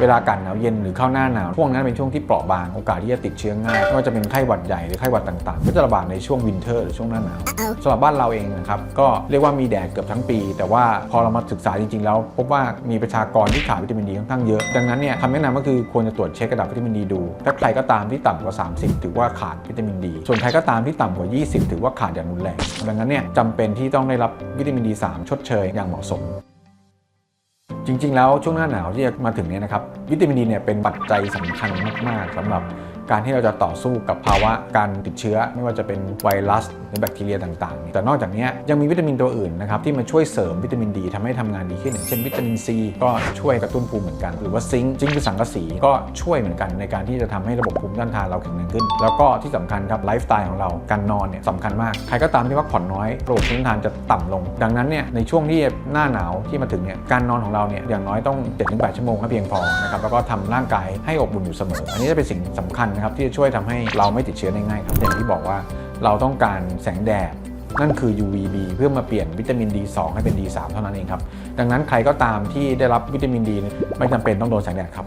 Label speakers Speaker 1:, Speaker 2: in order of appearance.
Speaker 1: เวลาอากาศหนาวเย็นหรือเข้าหน้าหนาวช่วงนั้นเป็นช่วงที่เปราะบางโอกาสที่จะติดเชื้อง่ายไม่ว่าจะเป็นไข้หวัดใหญ่หรือไข้หวัดต่างๆ ก็จะระบาดในช่วงวินเทอร์หรือช่วงหน้าหนาวสำหรับบ้านเราเองนะครับก็เรียกว่ามีแดดเกือบทั้งปี แต่ว่าพอเรามาศึกษาจริงๆ แล้ว พบว่ามีประชากรที่ขาดวิตามินดีค่อนข้างเยอะดังนั้นเนี่ยคำแนะนำก็คือควรจะตรวจเช็คระดับวิตามินดีดูถ้าใครก็ตามที่ต่ำกว่า 30 ถือว่าขาดวิตามินดี ส่วนใครก็ตามที่ต่ำกว่า 20 ถือว่าขาดอย่างรุนแรงดังนั้นเนี่ยจำเป็นที่ต้องได้รับวิตามินดี3ชดเชยอย่างเหมาะสม จริง ๆ แล้วช่วงหน้าหนาวที่จะมาถึงเนี่ยนะครับวิตามินดีเนี่ยเป็นปัจจัยสำคัญมาก ๆสำหรับ การที่เราจะต่อสู้กับภาวะการติดเชื้อ ไม่ว่าจะเป็นไวรัสหรือแบคทีเรียต่างๆ แต่นอกจากนี้ยังมีวิตามินตัวอื่นนะครับที่มาช่วยเสริมวิตามินดีทำให้ทำงานดีขึ้นอย่างเช่นวิตามินซีก็ช่วยกระตุ้นภูมิเหมือนกัน หรือว่าซิงค์ซิงค์คือสังกะสีก็ช่วยเหมือนกันในการที่จะทำให้ระบบภูมิต้านทานเราแข็งแรงขึ้น แล้วก็ที่สำคัญครับไลฟ์สไตล์ของเราการนอนเนี่ยสำคัญมากใครก็ตามที่พักผ่อนน้อยระบบภูมิต้านทานจะต่ำลง ดังนั้นเนี่ยในช่วงที่หน้าหนาวที่มาถึงเนี่ยการนอนของเราเนี่ยอย่างน้อยต้อง7-8ชั่วโมงให้เพียงพอนะครับแล้วก็ทำร่างกายให้อบอุ่นอยู่เสมอ อันนี้จะเป็นสิ่งสำคัญนะครับที่จะช่วยทำให้เราไม่ติดเชื้อได้ง่ายครับอย่างที่บอกว่าเราต้องการแสงแดดนั่นคือ UVB เพื่อมาเปลี่ยนวิตามิน D2 ให้เป็น D3 เท่านั้นเองครับ ดังนั้นใครก็ตามที่ได้รับวิตามินดีไม่จำเป็นต้องโดนแสงแดดครับ